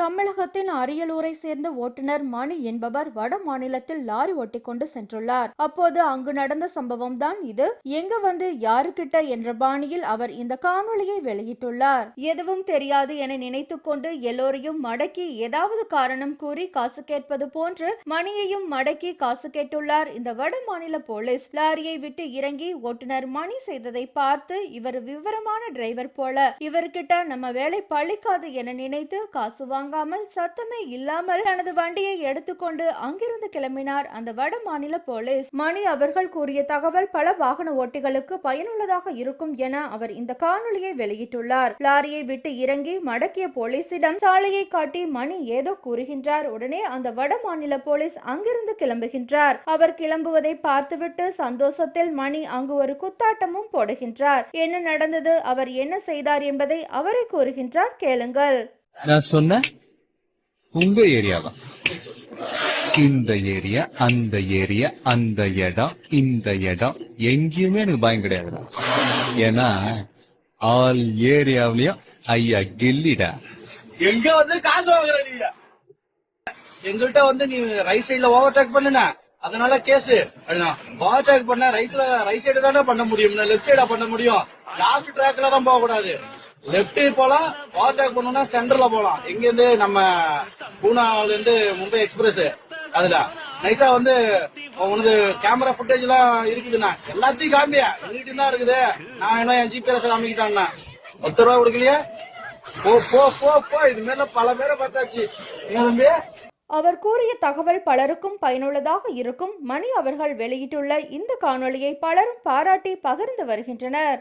தமிழகத்தின் அரியலூரை சேர்ந்த ஓட்டுநர் மணி என்பவர் வட மாநிலத்தில் லாரி ஓட்டிக்கொண்டு சென்றுள்ளார். அப்போது அங்கு நடந்த சம்பவம் தான் இது. எங்க வந்து யாருக்கிட்ட என்ற பாணியில் அவர் இந்த காணொளியை வெளியிட்டுள்ளார். எதுவும் தெரியாது என நினைத்து கொண்டு எல்லோரையும் மடக்கி ஏதாவது காரணம் கூறி காசு கேட்பது போன்று மணியையும் மடக்கி காசு கேட்டுள்ளார் இந்த வட மாநில போலீஸ். லாரியை விட்டு இறங்கி ஓட்டுநர் மணி செய்ததை பார்த்து இவர் விவரமான டிரைவர் போல இவர்கிட்ட நம்ம வேலை பழிக்காது என நினைத்து காசு வாங்காமல் சத்தமே இல்லாமல் தனது வண்டியை எடுத்துக்கொண்டு அங்கிருந்து கிளம்பினார் அந்த வட மாநில போலீஸ். மணி அவர்கள் கூறிய தகவல் பல வாகன ஓட்டிகளுக்கு பயனுள்ளதாக இருக்கும் என அவர் இந்த காணொலியை வெளியிட்டுள்ளார். லாரியை விட்டு இறங்கி மடக்கிய போலீசிடம் சாலையை காட்டி மணி ஏதோ கூறுகின்றார். உடனே அந்த வட மாநில போலீஸ் அங்கிருந்து கிளம்புகின்றார். அவர் கிளம்புவதை பார்த்துவிட்டு சந்தோஷத்தில் மணி அங்கு ஒரு குத்தாட்டமும் போடுகின்றார். என்ன நடந்தது? அவர் என்ன செய்தார் என்பதை அவரே கூறுகின்றார். கேளுங்கள். நான் சொன்ன உங்க ஏரியாவா? இந்த ஏரியா அந்த ஏரியா அந்த இடம் இந்த இடம். எங்கேயுமே எனக்கு பயம் கிடையாதுடா. ஏன்னா ஆல் ஏரியாவிலயும் ஐயா கில்லிடா. எங்க வந்து காசு வாங்குற நீ எங்கள்கிட்ட வந்து நீ ரைட் சைடுல ஓவர்டேக் பண்ணுன. அதனால கேஸ் ஓவர்டேக் பண்ண ரைட்ல ரைட் சைடு தானே பண்ண முடியும். லெஃப்ட் சைடா பண்ண முடியும். லாஸ்ட் ட்ராக்ல தான் போக கூடாது லெஃப்ட் போலாம் ஓவர்டேக் பண்ணணும்னா சென்டர்ல போலாம். எங்க இருந்து நம்ம பூனால இருந்து மும்பை எக்ஸ்பிரஸ் அதுல. நைஸா வந்து உனது கேமரா ஃபுட்டேஜ் எல்லாம் இருக்குதுண்ணா. எல்லாத்தையும் காமியா. எங்கிட்ட தான் இருக்குது. நான் என்ன என் ஜிபிஎஸ் காமிக்கிட்டான்னா. பத்து ரூபா கொடுக்கலையா? போ போ போ போ. இது மேல பல பேரை பார்த்தாச்சு. என்ன அவர் கூறிய தகவல் பலருக்கும் பயனுள்ளதாக இருக்கும். மணி அவர்கள் வெளியிட்டுள்ள இந்த காணொளியை பலரும் பாராட்டி பகிர்ந்து வருகின்றனர்.